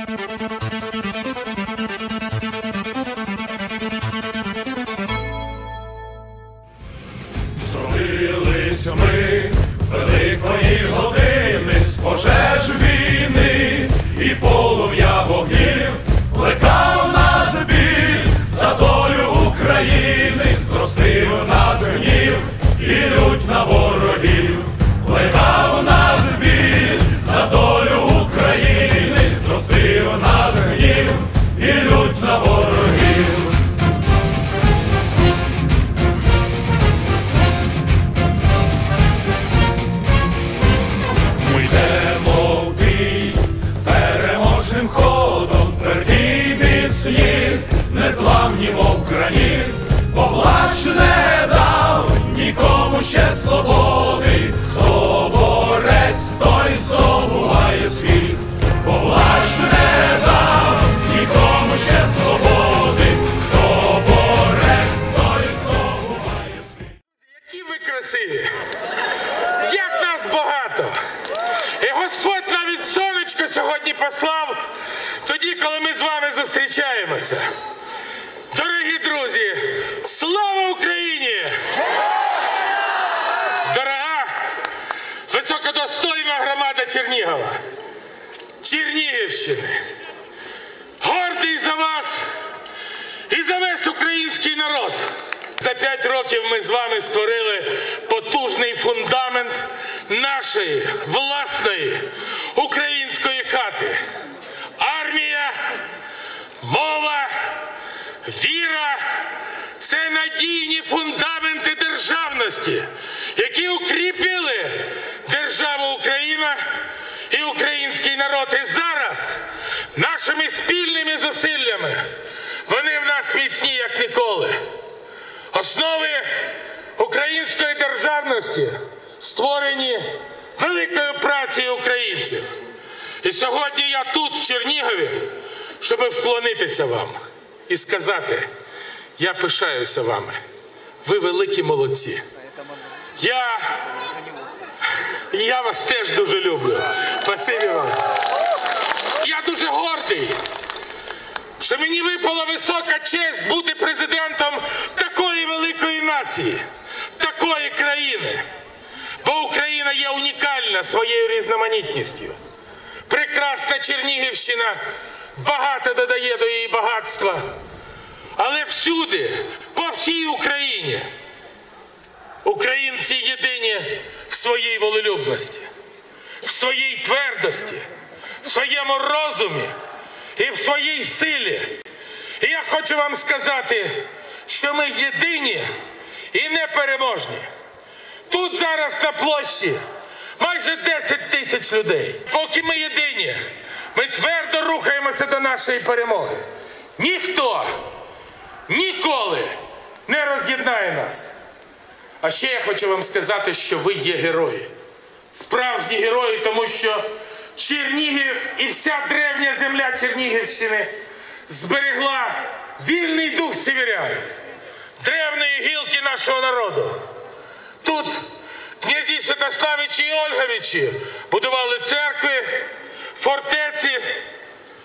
なるほど。Незламні, мов граніт, бо не дав нікому ще свободи, хто борець, той здобуває світ, бо плач не дав нікому ще свободи, хто борець, той здобуває світ. Які ви красиві! Як нас багато! І Господь навіть сонечко сьогодні послав тоді, коли ми з вами зустрічаємося. Дорогі друзі, слава Україні! Дорога, високодостойна громада Чернігова, Чернігівщини. Гордий за вас і за весь український народ. За п'ять років ми з вами створили потужний фундамент нашої власної української хати. Армія, мова, віра це надійні фундаменти державності, які укріпили державу Україна і український народ. І зараз нашими спільними зусиллями вони в нас міцні, як ніколи. Основи української державності створені великою працею українців. І сьогодні я тут, в Чернігові, щоб вклонитися вам і сказати: я пишаюся вами. Ви великі молодці. Я, я вас теж дуже люблю. Спасибі вам. Я дуже гордий що мені випала висока честь бути президентом такої великої нації, такої країни. Бо Україна є унікальна своєю різноманітністю. Прекрасна Чернігівщина багато додає до її багатства. Але всюди, по всій Україні, українці єдині в своїй волелюбності, в своїй твердості, в своєму розумі і в своїй силі. І я хочу вам сказати, що ми єдині і непереможні. Тут зараз на площі майже 10 тисяч людей. Поки ми єдині, ми твердо рухаємося до нашої перемоги. Ніхто ніколи не роз'єднає нас. А ще я хочу вам сказати, що ви є герої. Справжні герої, тому що Чернігів і вся древня земля Чернігівщини зберегла вільний дух сіверян, древньої гілки нашого народу. Тут князі Святославичі і Ольговичі будували церкви, фортеці.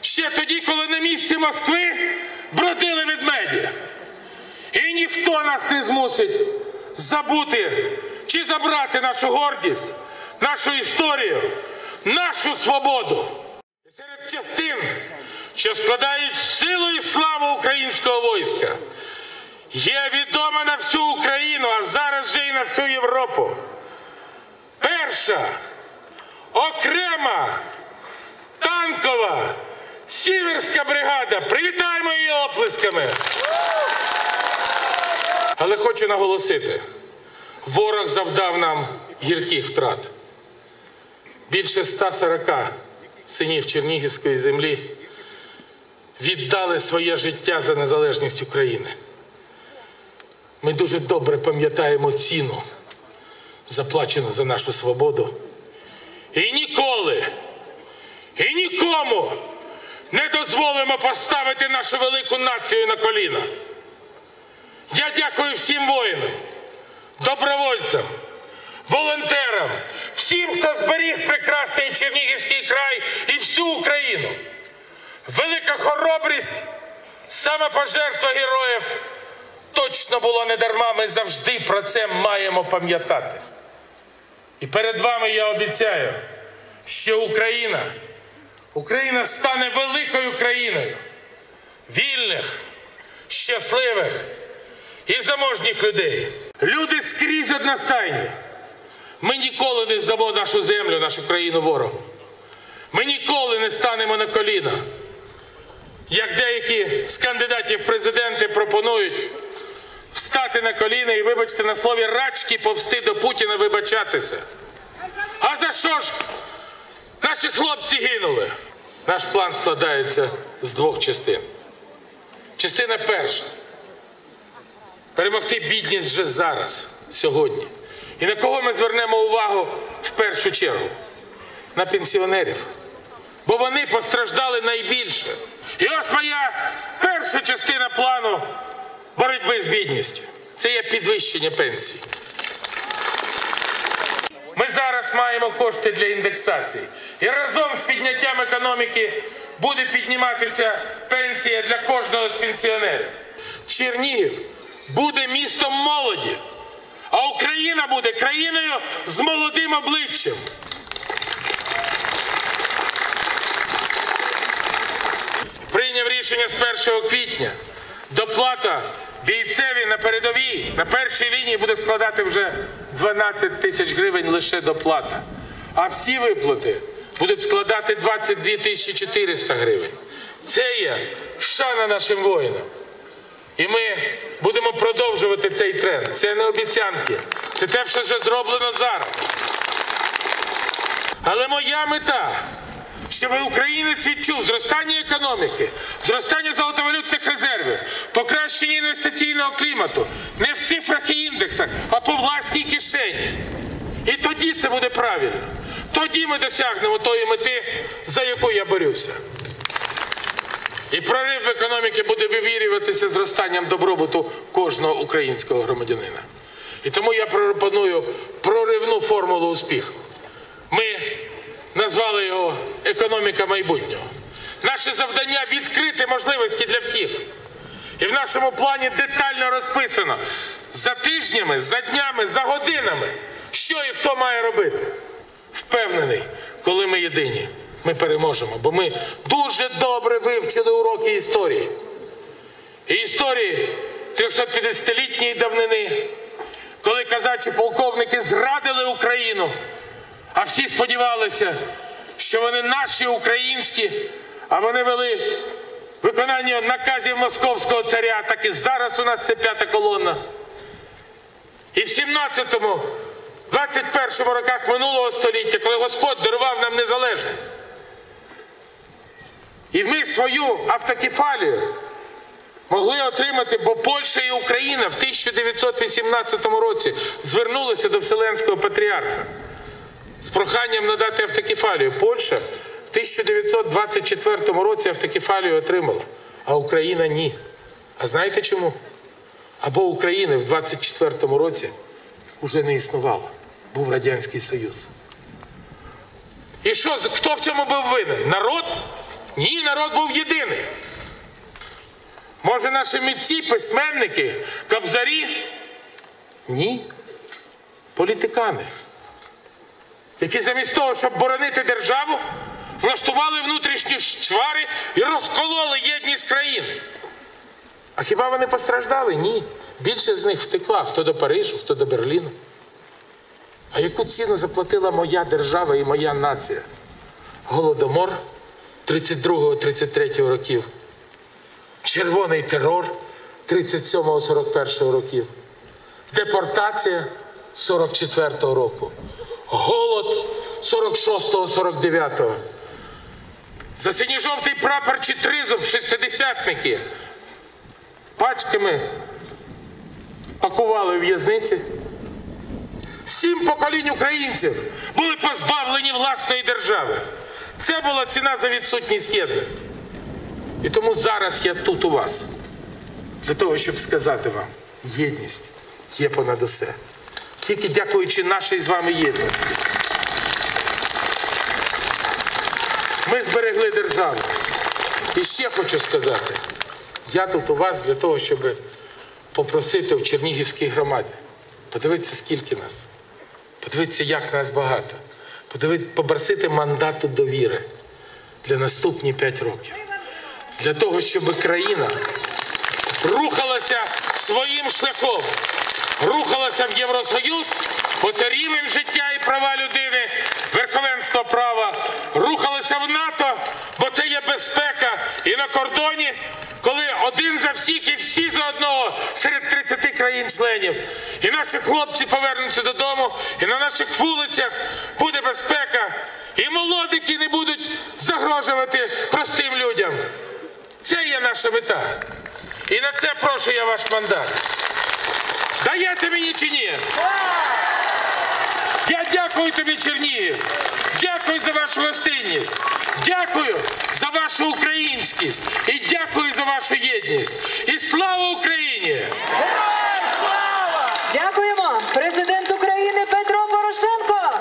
Ще тоді, коли на місці Москви бродили ведмеді. І ніхто нас не змусить забути чи забрати нашу гордість, нашу історію, нашу свободу. І Серед частин, що складають силу і славу українського війська, є відома на всю Україну, а зараз вже і на всю Європу. Перша окрема танкова сіверська бригада. Привітаємо її оплесками. Але хочу наголосити: ворог завдав нам гірких втрат. Більше 140 синів Чернігівської землі віддали своє життя за незалежність України. Ми дуже добре пам'ятаємо ціну, заплачену за нашу свободу. І ніколи, і нікому не дозволимо поставити нашу велику націю на коліна. Я дякую всім воїнам, добровольцям, волонтерам, всім, хто зберіг прекрасний Чернігівський край і всю Україну. велика хоробрість, самопожертва героїв точно була не дарма. Ми завжди про це маємо пам'ятати. І перед вами я обіцяю, що Україна, Україна стане великою країною вільних, щасливих і заможніх людей. Люди скрізь одностайні. Ми ніколи не здамо нашу землю, нашу країну ворогу. Ми ніколи не станемо на коліна. Як деякі з кандидатів президенти пропонують встати на коліна і, вибачте, на слові рачки повсти до Путіна вибачатися. А за що ж наші хлопці гинули? Наш план складається з двох частин. Частина перша. Перемогти бідність вже зараз, сьогодні. І на кого ми звернемо увагу в першу чергу? На пенсіонерів. Бо вони постраждали найбільше. І ось моя перша частина плану боротьби з бідністю. Це є підвищення пенсій. Ми зараз маємо кошти для індексації. І разом з підняттям економіки буде підніматися пенсія для кожного з пенсіонерів. Чернігів буде містом молоді, а Україна буде країною з молодим обличчям. Прийняв рішення з 1 квітня. Доплата бійцеві на передовій на першій лінії буде складати вже 12 тисяч гривень лише доплата. А всі виплати будуть складати 22 тисячі 400 гривень. Це є шана нашим воїнам. І ми будемо продовжувати цей тренд. Це не обіцянки, це те, що вже зроблено зараз. Але моя мета, щоб українець відчув зростання економіки, зростання золотовалютних резервів, покращення інвестиційного клімату не в цифрах і індексах, а по власній кишені. І тоді це буде правильно. Тоді ми досягнемо тої мети, за яку я борюся. І прорив в економіці буде вивірюватися зростанням добробуту кожного українського громадянина. І тому я пропоную проривну формулу успіху. Ми назвали його економіка майбутнього. Наше завдання відкрити можливості для всіх. І в нашому плані детально розписано за тижнями, за днями, за годинами, що і хто має робити. Впевнений, коли ми єдині, ми переможемо, бо ми дуже добре вивчили уроки історії. І історії 350-літньої давнини, коли казачі полковники зрадили Україну, а всі сподівалися, що вони наші українські, а вони вели виконання наказів московського царя, так і зараз у нас це п'ята колона. І в 17-му, 21-му роках минулого століття, коли Господь дарував нам незалежність. І ми свою автокефалію могли отримати, бо Польща і Україна в 1918 році звернулися до Вселенського патріарха з проханням надати автокефалію. Польща в 1924 році автокефалію отримала, а Україна ні. А знаєте чому? Або України в 24 році вже не існувало. Був Радянський Союз. І що, хто в цьому був винен? Народ? Ні, народ був єдиний. Може, наші митці, письменники, кобзарі? Ні. Політикани, які замість того, щоб боронити державу, влаштували внутрішні чвари і розкололи єдність країни. А хіба вони постраждали? Ні. Більше з них втекла хто до Парижу, хто до Берліну. А яку ціну заплатила моя держава і моя нація? Голодомор 32-33 років, червоний терор 37-41 років, депортація 44-го року, голод 46-49. За синьо-жовтий прапор чи тризуб шестидесятники пачками пакували в'язниці. Сім поколінь українців були позбавлені власної держави. Це була ціна за відсутність єдності. І тому зараз я тут у вас, для того, щоб сказати вам, єдність є понад усе. Тільки дякуючи нашій з вами єдності. Ми зберегли державу. І ще хочу сказати, я тут у вас для того, щоб попросити в Чернігівській громаді. Подивіться, скільки нас. Подивіться, як нас багато. Попросити мандату довіри для наступні 5 років. Для того, щоб країна рухалася своїм шляхом, рухалася в Євросоюз, оце рівень життя і права людини, верховенство права, рухалася в НАТО, бо це є безпека і на кордоні, коли один за всіх і всі за одного серед 30 країн-членів. І наші хлопці повернуться додому, і на наших вулицях буде безпека, і молодики не будуть загрожувати простим людям. Це є наша мета. І на це прошу я ваш мандат. Даєте мені чи ні? Дякую тобі, Чернігів. Дякую за вашу гостинність. Дякую за вашу українськість і дякую за вашу єдність. І слава Україні! Дякуємо, президент України Петро Порошенко.